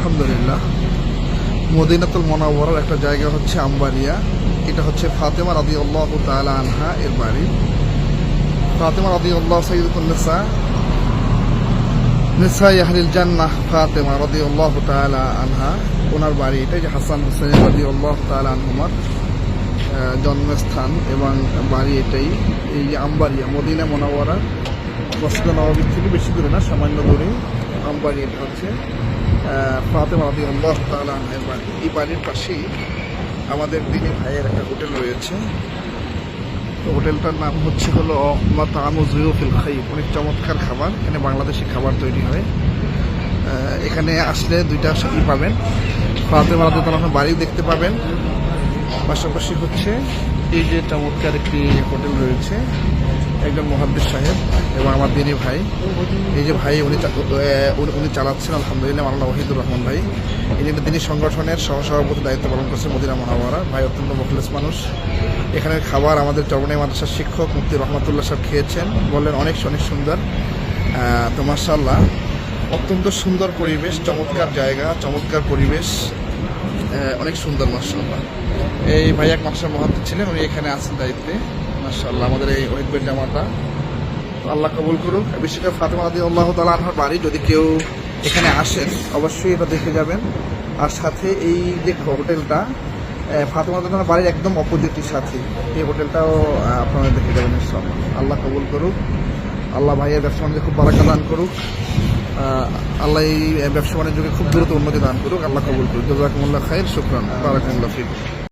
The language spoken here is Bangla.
আলহামদুলিল্লাহ। মদিনাতুল মোনাওয়ারার একটা জায়গা হচ্ছে আম্বারিয়া এটা হচ্ছে ফাতেমা রাদি আল্লাহ তালা আনহা এর বাড়ি। ফাতেমা রাদি আল্লাহ সৈয়দুল্নেসা নিসা ইয়াহলিল জান্নাহ ফাতেমা রাদি আল্লাহ তালা আনহা, ওনার বাড়ি এটা যে হাসান হুসেন রাদি আল্লাহ তালা আনহুমার জন্মস্থান এবং বাড়ি এটাই। এই যে আম্বারিয়া মদিনা মোনাওয়ারা। মসজিদ নবাবির থেকে বেশি দূরে না, সামান্য দূরে। আম্বারি এটা হচ্ছে ফাতেমা রাদি আল্লাহ তালা আনহার বাড়ি। এই বাড়ির পাশেই আমাদের দিনী ভাইয়ের একটা হোটেল রয়েছে। তো হোটেলটার নাম হচ্ছে হলো মাতামু জুয়ুফিল খাইব অনেক চমৎকার খাবার, এখানে বাংলাদেশি খাবার তৈরি হয়। এখানে আসলে দুইটা ই পাবেন। ফাতেমা রাদি আপনার বাড়ি দেখতে পাবেন। পাশাপাশি হচ্ছে এই যে চমৎকার একটি হোটেল রয়েছে, একজন মহাদ্দেশ সাহেব। আমার দিনী ভাই। এই যে ভাই, উনি উনি- চালাচ্ছেন, আলহামদুলিল্লাহ, মাওলানা ওহিদুর রহমান ভাই। ইনি তিনি সংগঠনের সহসভাপতি দায়িত্ব পালন করছেন মদিনা মহামারা ভাই অত্যন্ত মখলেস মানুষ। এখানের খাবার আমাদের চরমনাই মাদ্রাসার শিক্ষক মুফতি রহমতুল্লাহ সাহেব খেয়েছেন। বললেন, অনেক অনেক সুন্দর। তো মার্শাল্লাহ অত্যন্ত সুন্দর পরিবেশ, চমৎকার জায়গা, চমৎকার পরিবেশ। অনেক সুন্দর মার্শাল্লাহ এই ভাই এক মাস্টার মহাত্ম ছিলেন, উনি এখানে আছেন দায়িত্বে মার্শাল্লাহ আমাদের এই ওয়েটবের জামাটা। আল্লাহ কবুল করুক। বিশেষ করে ফাতেমা আদি আল্লাহ তালা আনহার বাড়ি যদি কেউ এখানে আসেন, অবশ্যই এটা দেখে যাবেন। আর সাথে এই যে হোটেলটা ফাতেমা আদি বাড়ির একদম অপোজিটের সাথে। এই হোটেলটাও আপনারা দেখে যাবেন ইনশাআল্লাহ। আল্লাহ কবুল করুক। আল্লাহ ভাইয়ের ব্যবসা বাণিজ্যে খুব বারাকা দান করুক। আল্লাহ এই ব্যবসা বাণিজ্যকে খুব দ্রুত উন্নতি দান করুক। আল্লাহ কবুল করুক। জাজাকুমুল্লাহ খাইর, শুক্রান। বারাকামুল্লাহ ফিক